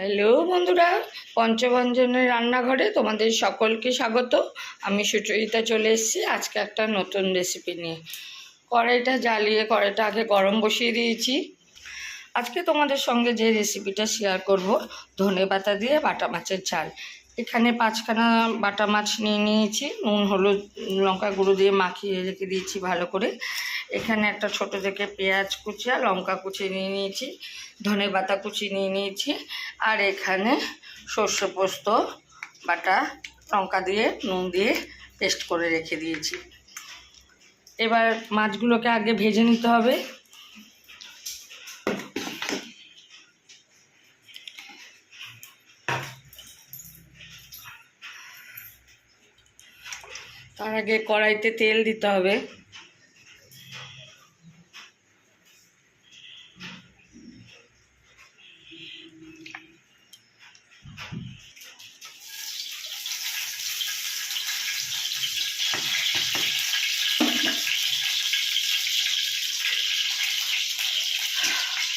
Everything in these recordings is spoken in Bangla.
হ্যালো বন্ধুরা পঞ্চভঞ্জনের রান্নাঘরে তোমাদের সকলকে স্বাগত। আমি সুচরিতা চলে এসেছি আজকে একটা নতুন রেসিপি নিয়ে। কড়াইটা জ্বালিয়ে কড়াইটা আগে গরম বসিয়ে দিয়েছি। আজকে তোমাদের সঙ্গে যে রেসিপিটা শেয়ার করব, ধনে পাতা দিয়ে বাটা মাছের ঝাল। এখানে পাঁচখানা বাটা মাছ নিয়ে নিয়েছি। নুন, হলুদ, লঙ্কা গুঁড়ো দিয়ে মাখিয়ে রেখে দিয়েছি ভালো করে। এখানে একটা ছোট থেকে পেঁয়াজ কুচি আর লঙ্কা কুচি নিয়ে নিয়েছি, ধনে পাতা কুচি নিয়ে নিয়েছি আর এখানে সর্ষে পোস্ত, বাটা, লঙ্কা দিয়ে নুন দিয়ে পেস্ট করে রেখে দিয়েছি। এবার মাছগুলোকে আগে ভেজে নিতে হবে। তার আগে কড়াইতে তেল দিতে হবে।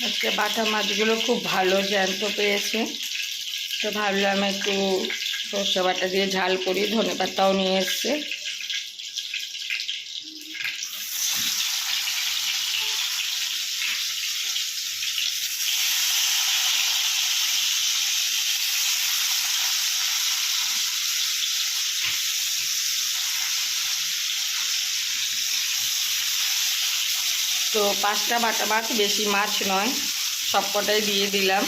আজকে বাটা মাছগুলো খুব ভালো জ্যান্ত পেয়েছে। তো ভাবলাম একটু সর্ষে বাটা দিয়ে ঝাল করি ধনে পাতাও নিয়ে এসছে। তো পাঁচটা বাটা মাছ বেশি মাছ নয়। সবকটাই দিয়ে দিলাম।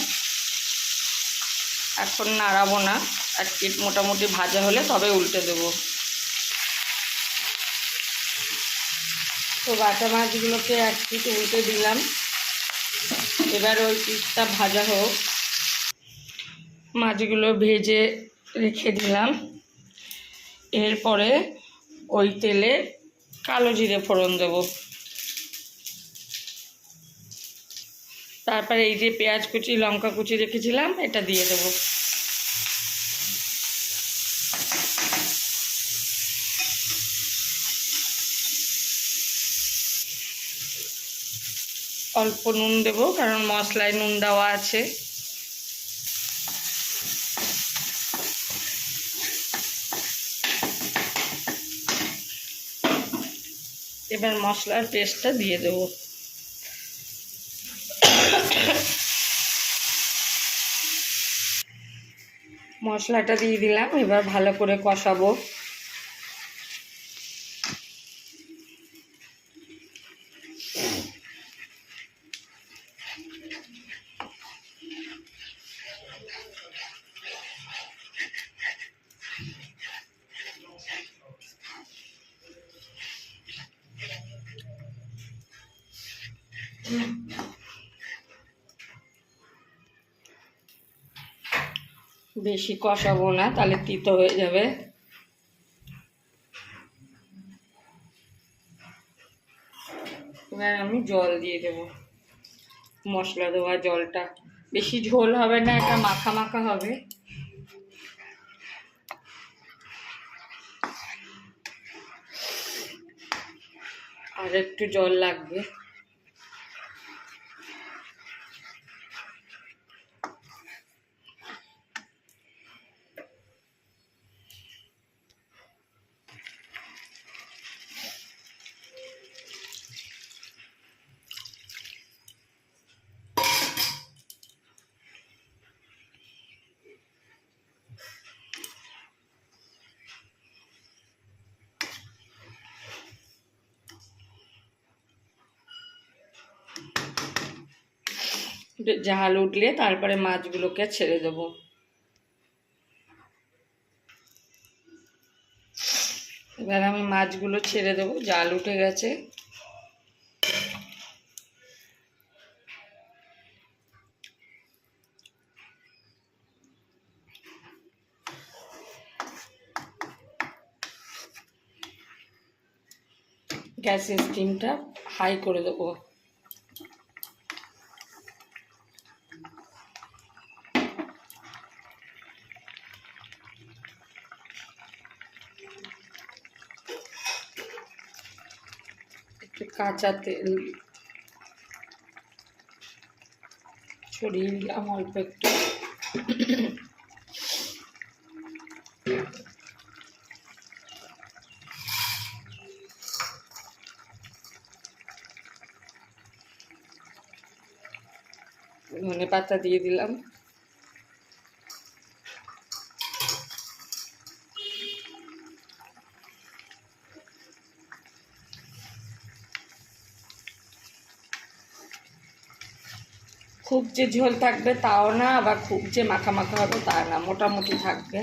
এখন নাড়াবো না। এক পিট মোটামুটি ভাজা হলে তবে উল্টে দেবো। তো বাটা মাছগুলোকে এক পিট উল্টে দিলাম। এবার ওই পিঠটা ভাজা হোক। মাছগুলো ভেজে রেখে দিলাম। এরপরে ওই তেলে কালো জিরে ফোড়ন দেবো। তারপরে এই যে পেঁয়াজ কুচি, লঙ্কা কুচি রেখেছিলাম, এটা দিয়ে দেবো। অল্প নুন দেব, কারণ মশলায় নুন দেওয়া আছে। এবার মশলার পেস্টটা দিয়ে দেবো। মশলাটা দিয়ে দিলাম এবার ভালো করে কষাবো। বেশি কষাবো না, তাহলে তিতো হয়ে যাবে। এবার আমি জল দিয়ে দেবো, মশলা দেওয়া জলটা। বেশি ঝোল হবে না, এটা মাখা মাখা হবে। আর একটু জল লাগবে। জাল উঠলে তারপরে মাছগুলোকে ছেড়ে দেবো। এবার আমি মাছগুলো ছেড়ে দেবো, জাল উঠে গেছে। গ্যাসের স্টিমটা হাই করে দেবো। কাঁচা তেল। ছড়িয়ে দিলাম অল্প একটু। ধনে পাতা দিয়ে দিলাম। খুব যে ঝোল থাকবে তাও না, আবার খুব যে মাখা মাখা হবে তা না, মোটামুটি থাকবে।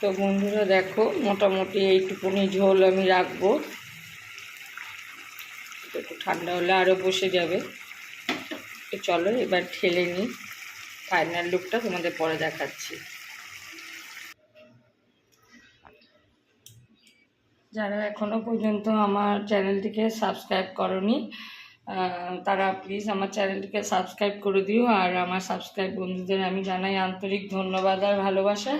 তো বন্ধুরা দেখো, মোটামুটি এইটুকুনি ঝোল আমি রাখব। একটু ঠান্ডা হলে আরও বসে যাবে। তো চলো এবার ঠেলে নিই। ফাইনাল লুকটা তোমাদের পরে দেখাচ্ছি। যারা এখনও পর্যন্ত আমার চ্যানেলটিকে সাবস্ক্রাইব করনি তারা প্লিজ আমার চ্যানেলটিকে সাবস্ক্রাইব করে দিও। আর আমার সাবস্ক্রাইব বন্ধুদের আমি জানাই আন্তরিক ধন্যবাদ আর ভালোবাসা।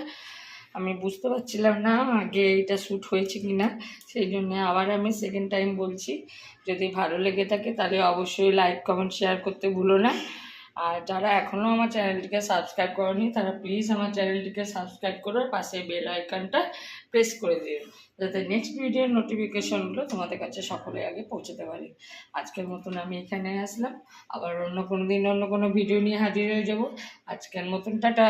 আমি বুঝতে পারছিলাম না আগে এটা শ্যুট হয়েছে কি না সেই জন্যে আবার আমি সেকেন্ড টাইম বলছি। যদি ভালো লেগে থাকে তাহলে অবশ্যই লাইক কমেন্ট শেয়ার করতে ভুলো না। আর যারা এখনও আমার চ্যানেলটিকে সাবস্ক্রাইব করেনি, তারা প্লিজ আমার চ্যানেলটিকে সাবস্ক্রাইব করে পাশে বেল আইকনটা প্রেস করে দিও, যাতে নেক্সট ভিডিওর নোটিফিকেশনগুলো তোমাদের কাছে সকলে আগে পৌঁছতে পারি। আজকের মতন আমি এখানে আসলাম। আবার অন্য কোনো দিন অন্য কোনো ভিডিও নিয়ে হাজির হয়ে যাব। আজকের মতন টাটা!